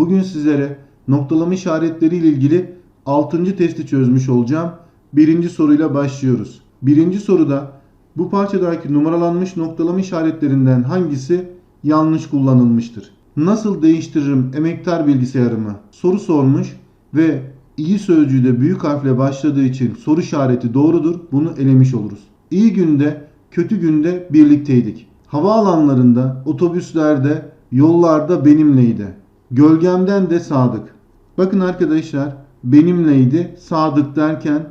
Bugün sizlere noktalama işaretleri ile ilgili 6. testi çözmüş olacağım. Birinci soruyla başlıyoruz. Birinci soruda bu parçadaki numaralanmış noktalama işaretlerinden hangisi yanlış kullanılmıştır? Nasıl değiştiririm emektar bilgisayarımı? Soru sormuş ve iyi sözcüğü de büyük harfle başladığı için soru işareti doğrudur. Bunu elemiş oluruz. İyi günde, kötü günde birlikteydik. Havaalanlarında, otobüslerde, yollarda benimleydi. Gölgemden de sadık. Bakın arkadaşlar benimleydi, sadık derken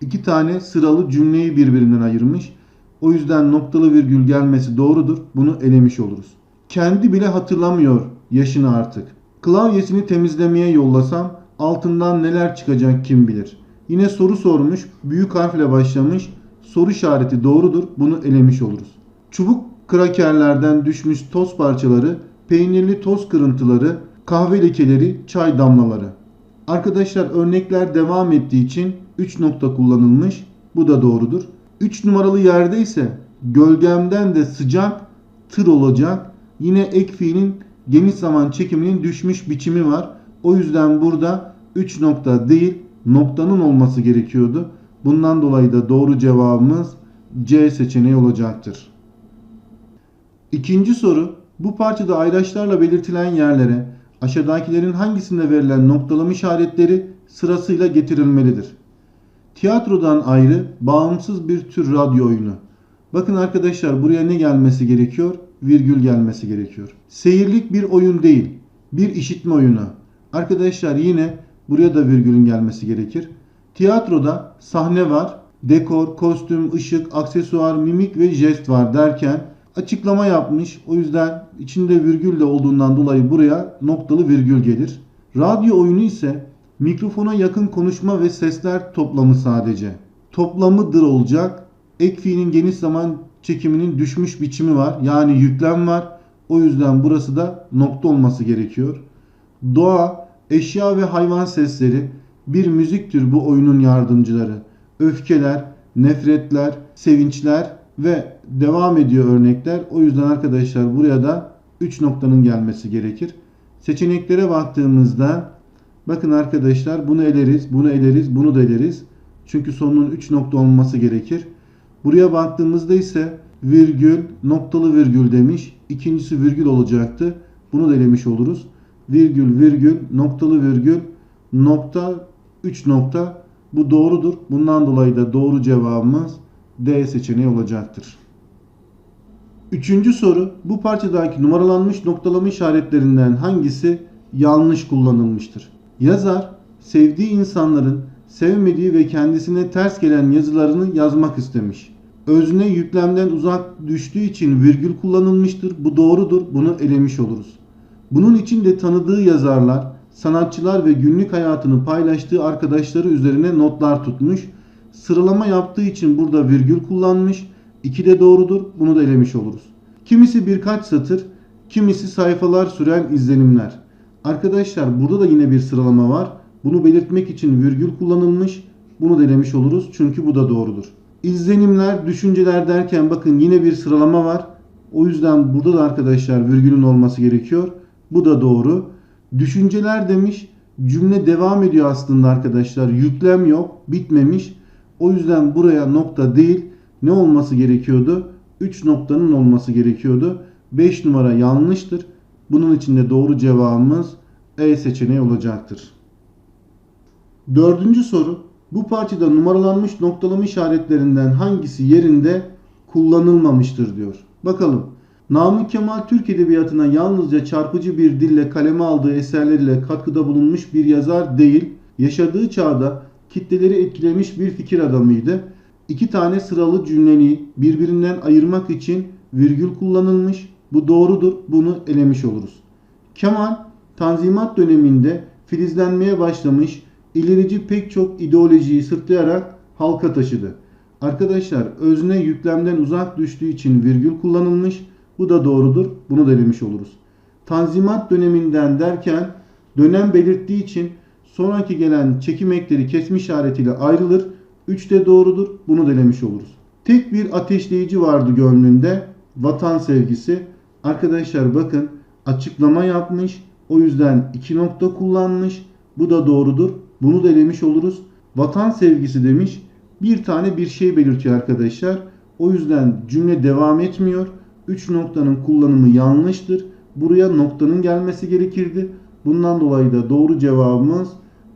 iki tane sıralı cümleyi birbirinden ayırmış. O yüzden noktalı virgül gelmesi doğrudur. Bunu elemiş oluruz. Kendi bile hatırlamıyor yaşını artık. Klavyesini temizlemeye yollasam altından neler çıkacak kim bilir. Yine soru sormuş, büyük harfle başlamış. Soru işareti doğrudur. Bunu elemiş oluruz. Çubuk krakerlerden düşmüş toz parçaları, peynirli toz kırıntıları, kahve lekeleri, çay damlaları. Arkadaşlar örnekler devam ettiği için 3 nokta kullanılmış. Bu da doğrudur. 3 numaralı yerde ise gölgemden de sıcak tır olacak. Yine ek fiilin geniş zaman çekiminin düşmüş biçimi var. O yüzden burada 3 nokta değil noktanın olması gerekiyordu. Bundan dolayı da doğru cevabımız C seçeneği olacaktır. İkinci soru bu parçada ayraçlarla belirtilen yerlere aşağıdakilerin hangisinde verilen noktalama işaretleri sırasıyla getirilmelidir? Tiyatrodan ayrı bağımsız bir tür radyo oyunu. Bakın arkadaşlar buraya ne gelmesi gerekiyor? Virgül gelmesi gerekiyor. Seyirlik bir oyun değil. Bir işitme oyunu. Arkadaşlar yine buraya da virgülün gelmesi gerekir. Tiyatroda sahne var. Dekor, kostüm, ışık, aksesuar, mimik ve jest var derken açıklama yapmış. O yüzden içinde virgül de olduğundan dolayı buraya noktalı virgül gelir. Radyo oyunu ise mikrofona yakın konuşma ve sesler toplamı sadece. Toplamıdır olacak. Ek fiilin geniş zaman çekiminin düşmüş biçimi var. Yani yüklem var. O yüzden burası da nokta olması gerekiyor. Doğa, eşya ve hayvan sesleri bir müziktir bu oyunun yardımcıları. Öfkeler, nefretler, sevinçler ve devam ediyor örnekler. O yüzden arkadaşlar buraya da 3 noktanın gelmesi gerekir. Seçeneklere baktığımızda bakın arkadaşlar bunu eleriz, bunu eleriz, bunu da eleriz. Çünkü sonunun 3 nokta olması gerekir. Buraya baktığımızda ise virgül, noktalı virgül demiş. İkincisi virgül olacaktı. Bunu da elemiş oluruz. Virgül, virgül, noktalı virgül, nokta, 3 nokta. Bu doğrudur. Bundan dolayı da doğru cevabımız D seçeneği olacaktır. Üçüncü soru bu parçadaki numaralanmış noktalama işaretlerinden hangisi yanlış kullanılmıştır? Yazar sevdiği insanların sevmediği ve kendisine ters gelen yazılarını yazmak istemiş. Özne yüklemden uzak düştüğü için virgül kullanılmıştır. Bu doğrudur. Bunu elemiş oluruz. Bunun için de tanıdığı yazarlar, sanatçılar ve günlük hayatını paylaştığı arkadaşları üzerine notlar tutmuş. Sıralama yaptığı için burada virgül kullanmış. İki de doğrudur. Bunu da elemiş oluruz. Kimisi birkaç satır, kimisi sayfalar süren izlenimler. Arkadaşlar burada da yine bir sıralama var. Bunu belirtmek için virgül kullanılmış. Bunu da elemiş oluruz. Çünkü bu da doğrudur. İzlenimler, düşünceler derken bakın yine bir sıralama var. O yüzden burada da arkadaşlar virgülün olması gerekiyor. Bu da doğru. Düşünceler demiş. Cümle devam ediyor aslında arkadaşlar. Yüklem yok. Bitmemiş. O yüzden buraya nokta değil. Ne olması gerekiyordu? 3 noktanın olması gerekiyordu. 5 numara yanlıştır. Bunun için de doğru cevabımız E seçeneği olacaktır. Dördüncü soru. Bu parçada numaralanmış noktalama işaretlerinden hangisi yerinde kullanılmamıştır diyor. Bakalım. Namık Kemal Türk Edebiyatı'na yalnızca çarpıcı bir dille kaleme aldığı eserleriyle katkıda bulunmuş bir yazar değil, yaşadığı çağda kitleleri etkilemiş bir fikir adamıydı. İki tane sıralı cümleyi birbirinden ayırmak için virgül kullanılmış. Bu doğrudur. Bunu elemiş oluruz. Kemal Tanzimat döneminde filizlenmeye başlamış ilerici pek çok ideolojiyi sırtlayarak halka taşıdı. Arkadaşlar özne yüklemden uzak düştüğü için virgül kullanılmış. Bu da doğrudur. Bunu da elemiş oluruz. Tanzimat döneminden derken dönem belirttiği için sonraki gelen çekim ekleri kesme işaretiyle ayrılır. 3 de doğrudur. Bunu denemiş oluruz. Tek bir ateşleyici vardı gönlünde. Vatan sevgisi. Arkadaşlar bakın açıklama yapmış. O yüzden iki nokta kullanmış. Bu da doğrudur. Bunu da elemiş oluruz. Vatan sevgisi demiş. Bir tane bir şey belirtiyor arkadaşlar. O yüzden cümle devam etmiyor. 3 noktanın kullanımı yanlıştır. Buraya noktanın gelmesi gerekirdi. Bundan dolayı da doğru cevabımız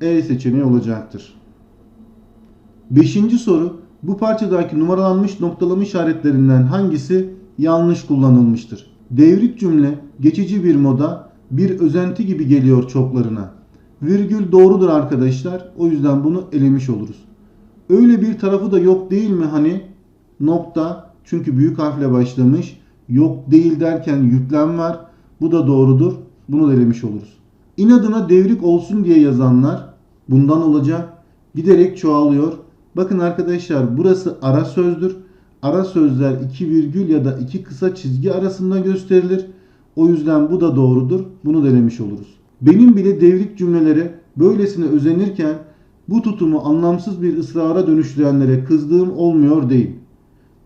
E seçeneği olacaktır. Beşinci soru. Bu parçadaki numaralanmış noktalama işaretlerinden hangisi yanlış kullanılmıştır? Devrik cümle geçici bir moda bir özenti gibi geliyor çoklarına. Virgül doğrudur arkadaşlar. O yüzden bunu elemiş oluruz. Öyle bir tarafı da yok değil mi hani? Nokta çünkü büyük harfle başlamış. Yok değil derken yüklem var. Bu da doğrudur. Bunu da elemiş oluruz. İnadına devrik olsun diye yazanlar bundan olacak. Giderek çoğalıyor. Bakın arkadaşlar burası ara sözdür. Ara sözler iki virgül ya da iki kısa çizgi arasında gösterilir. O yüzden bu da doğrudur. Bunu denemiş oluruz. Benim bile devrik cümlelere böylesine özenirken bu tutumu anlamsız bir ısrara dönüştürenlere kızdığım olmuyor değil.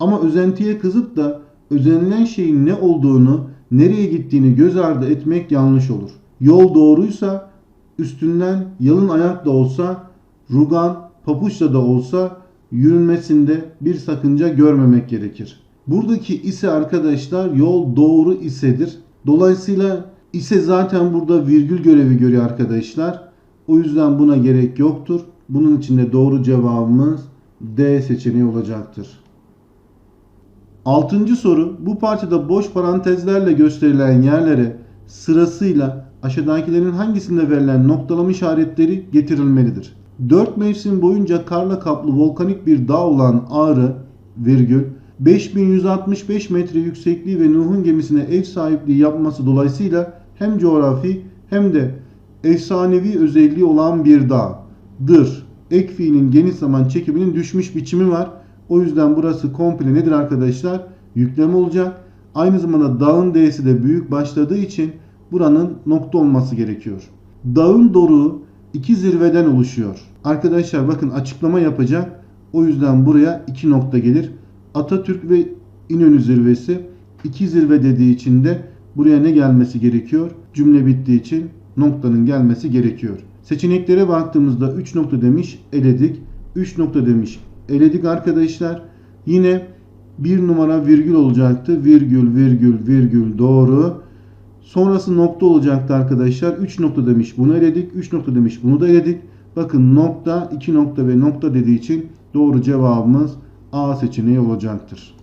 Ama özentiye kızıp da özenilen şeyin ne olduğunu, nereye gittiğini göz ardı etmek yanlış olur. Yol doğruysa üstünden yalın ayak da olsa, rugan, papuçla da olsa yürünmesinde bir sakınca görmemek gerekir. Buradaki ise arkadaşlar yol doğru isedir. Dolayısıyla ise zaten burada virgül görevi görüyor arkadaşlar. O yüzden buna gerek yoktur. Bunun için de doğru cevabımız D seçeneği olacaktır. Altıncı soru bu parçada boş parantezlerle gösterilen yerlere sırasıyla aşağıdakilerin hangisinde verilen noktalama işaretleri getirilmelidir? 4 mevsim boyunca karla kaplı volkanik bir dağ olan Ağrı, virgül, 5165 metre yüksekliği ve Nuh'un gemisine ev sahipliği yapması dolayısıyla hem coğrafi hem de efsanevi özelliği olan bir dağ.dır. Ek fiilin geniş zaman çekiminin düşmüş biçimi var. O yüzden burası komple nedir arkadaşlar? Yüklem olacak. Aynı zamanda dağın D'si de büyük başladığı için buranın nokta olması gerekiyor. Dağın doruğu iki zirveden oluşuyor. Arkadaşlar bakın açıklama yapacak. O yüzden buraya iki nokta gelir. Atatürk ve İnönü zirvesi iki zirve dediği için de buraya ne gelmesi gerekiyor? Cümle bittiği için noktanın gelmesi gerekiyor. Seçeneklere baktığımızda 3 nokta demiş eledik. 3 nokta demiş eledik arkadaşlar. Yine bir numara virgül olacaktı. Virgül virgül virgül doğru. Sonrası nokta olacaktı arkadaşlar. 3 nokta demiş bunu eledik. 3 nokta demiş bunu da eledik. Bakın nokta, 2 nokta ve nokta dediği için doğru cevabımız A seçeneği olacaktır.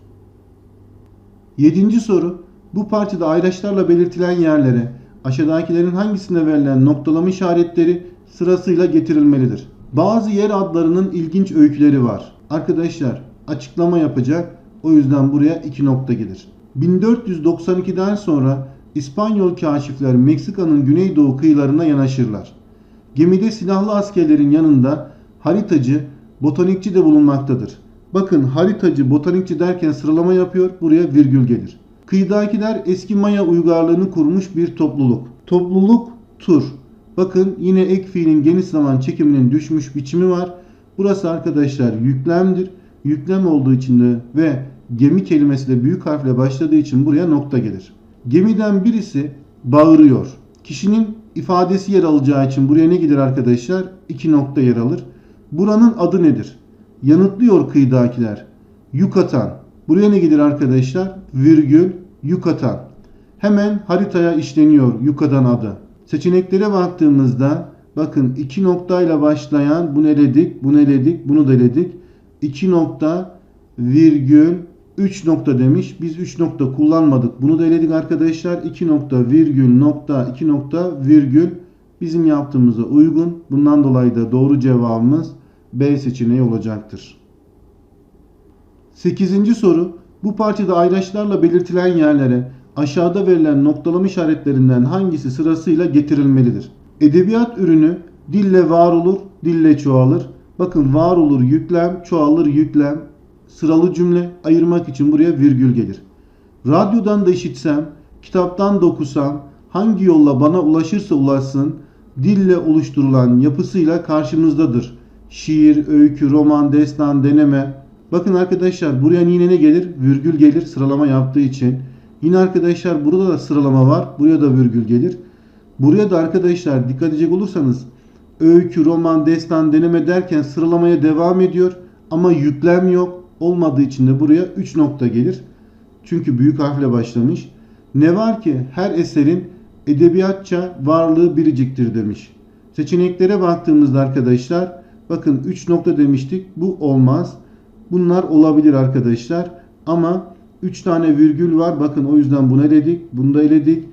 7. soru. Bu parçada ayraçlarla belirtilen yerlere aşağıdakilerin hangisinde verilen noktalama işaretleri sırasıyla getirilmelidir? Bazı yer adlarının ilginç öyküleri var. Arkadaşlar açıklama yapacak. O yüzden buraya 2 nokta gelir. 1492'den sonra İspanyol kaşifler Meksika'nın güneydoğu kıyılarına yanaşırlar. Gemide silahlı askerlerin yanında haritacı, botanikçi de bulunmaktadır. Bakın haritacı, botanikçi derken sıralama yapıyor. Buraya virgül gelir. Kıyıdakiler eski Maya uygarlığını kurmuş bir topluluk. Topluluk tur. Bakın yine ek fiilin geniş zaman çekiminin düşmüş biçimi var. Burası arkadaşlar yüklemdir. Yüklem olduğu için de ve gemi kelimesi de büyük harfle başladığı için buraya nokta gelir. Gemiden birisi bağırıyor. Kişinin ifadesi yer alacağı için buraya ne gelir arkadaşlar? İki nokta yer alır. Buranın adı nedir? Yanıtlıyor kıyıdakiler. Yucatan. Buraya ne gelir arkadaşlar? Virgül Yucatan. Hemen haritaya işleniyor Yucatan adı. Seçeneklere baktığımızda bakın iki noktayla başlayan bunu eledik, bunu eledik, bunu da eledik. 2 nokta virgül 3 nokta demiş. Biz 3 nokta kullanmadık. Bunu da eledik arkadaşlar. 2 nokta virgül nokta 2 nokta virgül bizim yaptığımıza uygun. Bundan dolayı da doğru cevabımız B seçeneği olacaktır. 8. soru. Bu parçada ayraçlarla belirtilen yerlere aşağıda verilen noktalama işaretlerinden hangisi sırasıyla getirilmelidir? Edebiyat ürünü dille var olur, dille çoğalır. Bakın var olur yüklem, çoğalır yüklem. Sıralı cümle ayırmak için buraya virgül gelir. Radyodan da işitsem, kitaptan da okusam, hangi yolla bana ulaşırsa ulaşsın, dille oluşturulan yapısıyla karşımızdadır. Şiir, öykü, roman, destan, deneme. Bakın arkadaşlar buraya yine ne gelir? Virgül gelir sıralama yaptığı için. Yine arkadaşlar burada da sıralama var. Buraya da virgül gelir. Buraya da arkadaşlar dikkat edecek olursanız öykü, roman, destan, deneme derken sıralamaya devam ediyor ama yüklem yok. Olmadığı için de buraya 3 nokta gelir. Çünkü büyük harfle başlamış. Ne var ki her eserin edebiyatça varlığı biriciktir demiş. Seçeneklere baktığımızda arkadaşlar bakın 3 nokta demiştik. Bu olmaz. Bunlar olabilir arkadaşlar. Ama 3 tane virgül var. Bakın o yüzden bunu eledik. Bunu da eledik.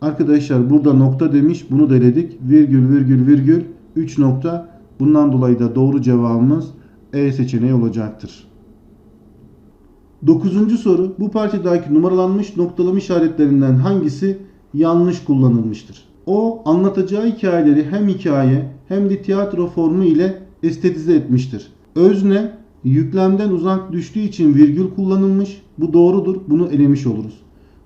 Arkadaşlar burada nokta demiş. Bunu da eledik. Virgül virgül virgül 3 nokta. Bundan dolayı da doğru cevabımız E seçeneği olacaktır. Dokuzuncu soru. Bu parçadaki numaralanmış noktalama işaretlerinden hangisi yanlış kullanılmıştır? O anlatacağı hikayeleri hem hikaye hem de tiyatro formu ile estetize etmiştir. Özne yüklemden uzak düştüğü için virgül kullanılmış. Bu doğrudur. Bunu elemiş oluruz.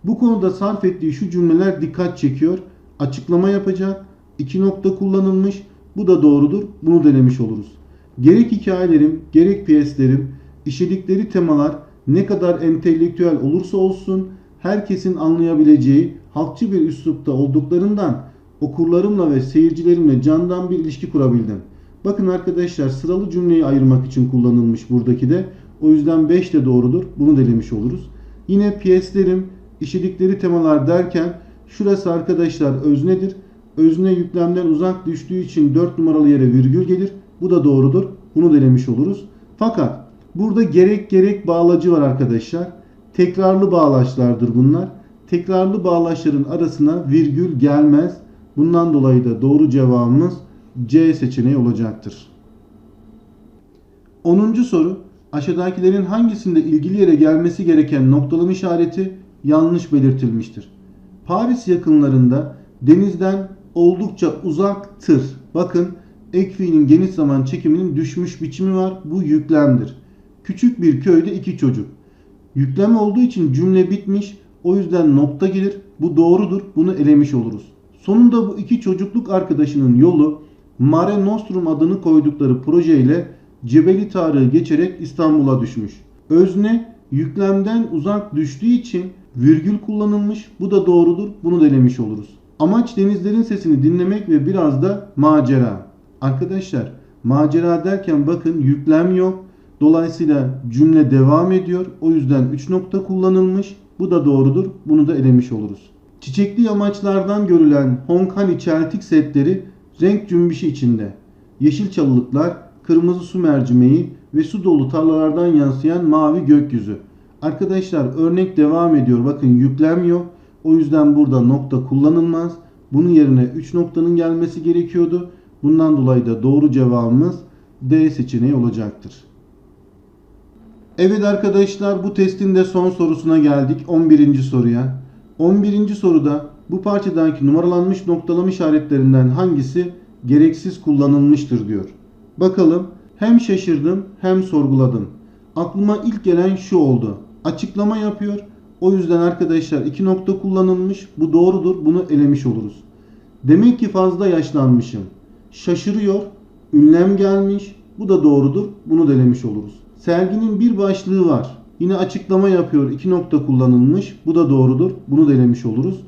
Bu konuda sarf ettiği şu cümleler dikkat çekiyor. Açıklama yapacak. iki nokta kullanılmış. Bu da doğrudur. Bunu denemiş oluruz. Gerek hikayelerim, gerek piyeslerim, işledikleri temalar ne kadar entelektüel olursa olsun herkesin anlayabileceği halkçı bir üslupta olduklarından okurlarımla ve seyircilerimle candan bir ilişki kurabildim. Bakın arkadaşlar sıralı cümleyi ayırmak için kullanılmış buradaki de. O yüzden 5 de doğrudur. Bunu delemiş oluruz. Yine piyeslerim, işledikleri temalar derken şurası arkadaşlar öznedir. Özne yüklemden uzak düştüğü için 4 numaralı yere virgül gelir. Bu da doğrudur. Bunu denemiş oluruz. Fakat burada gerek gerek bağlacı var arkadaşlar. Tekrarlı bağlaçlardır bunlar. Tekrarlı bağlaçların arasına virgül gelmez. Bundan dolayı da doğru cevabımız C seçeneği olacaktır. 10. soru aşağıdakilerin hangisinde ilgili yere gelmesi gereken noktalama işareti yanlış belirtilmiştir? Paris yakınlarında denizden oldukça uzaktır. Bakın ek geniş zaman çekiminin düşmüş biçimi var. Bu yüklemdir. Küçük bir köyde iki çocuk. Yüklem olduğu için cümle bitmiş. O yüzden nokta gelir. Bu doğrudur. Bunu elemiş oluruz. Sonunda bu iki çocukluk arkadaşının yolu Mare Nostrum adını koydukları projeyle Cebeli Tarık'ı geçerek İstanbul'a düşmüş. Özne yüklemden uzak düştüğü için virgül kullanılmış. Bu da doğrudur. Bunu denemiş oluruz. Amaç denizlerin sesini dinlemek ve biraz da macera. Arkadaşlar macera derken bakın yüklem yok. Dolayısıyla cümle devam ediyor. O yüzden 3 nokta kullanılmış. Bu da doğrudur. Bunu da elemiş oluruz. Çiçekli yamaçlardan görülen Honkani çeltik setleri renk cümbüşü içinde. Yeşil çalılıklar, kırmızı su mercimeği ve su dolu tarlalardan yansıyan mavi gökyüzü. Arkadaşlar örnek devam ediyor. Bakın yüklem yok. O yüzden burada nokta kullanılmaz. Bunun yerine 3 noktanın gelmesi gerekiyordu. Bundan dolayı da doğru cevabımız D seçeneği olacaktır. Evet arkadaşlar bu testin de son sorusuna geldik. 11. soruya. 11. soruda bu parçadaki numaralanmış noktalama işaretlerinden hangisi gereksiz kullanılmıştır diyor. Bakalım hem şaşırdım hem sorguladım. Aklıma ilk gelen şu oldu. Açıklama yapıyor. O yüzden arkadaşlar iki nokta kullanılmış. Bu doğrudur. Bunu elemiş oluruz. Demek ki fazla yaşlanmışım. Şaşırıyor. Ünlem gelmiş. Bu da doğrudur. Bunu delemiş oluruz. Serginin bir başlığı var. Yine açıklama yapıyor. iki nokta kullanılmış. Bu da doğrudur. Bunu delemiş oluruz.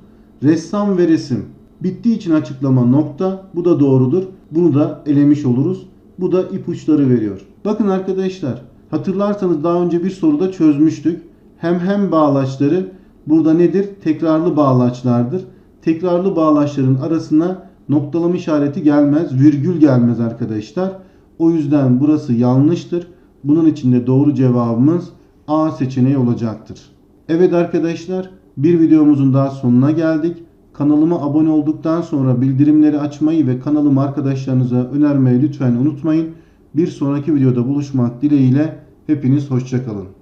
Ressam ve resim. Bittiği için açıklama nokta. Bu da doğrudur. Bunu da elemiş oluruz. Bu da ipuçları veriyor. Bakın arkadaşlar. Hatırlarsanız daha önce bir soruda çözmüştük. Hem hem bağlaçları burada nedir? Tekrarlı bağlaçlardır. Tekrarlı bağlaçların arasına noktalama işareti gelmez. Virgül gelmez arkadaşlar. O yüzden burası yanlıştır. Bunun için de doğru cevabımız A seçeneği olacaktır. Evet arkadaşlar bir videomuzun daha sonuna geldik. Kanalıma abone olduktan sonra bildirimleri açmayı ve kanalımı arkadaşlarınıza önermeyi lütfen unutmayın. Bir sonraki videoda buluşmak dileğiyle hepiniz hoşçakalın.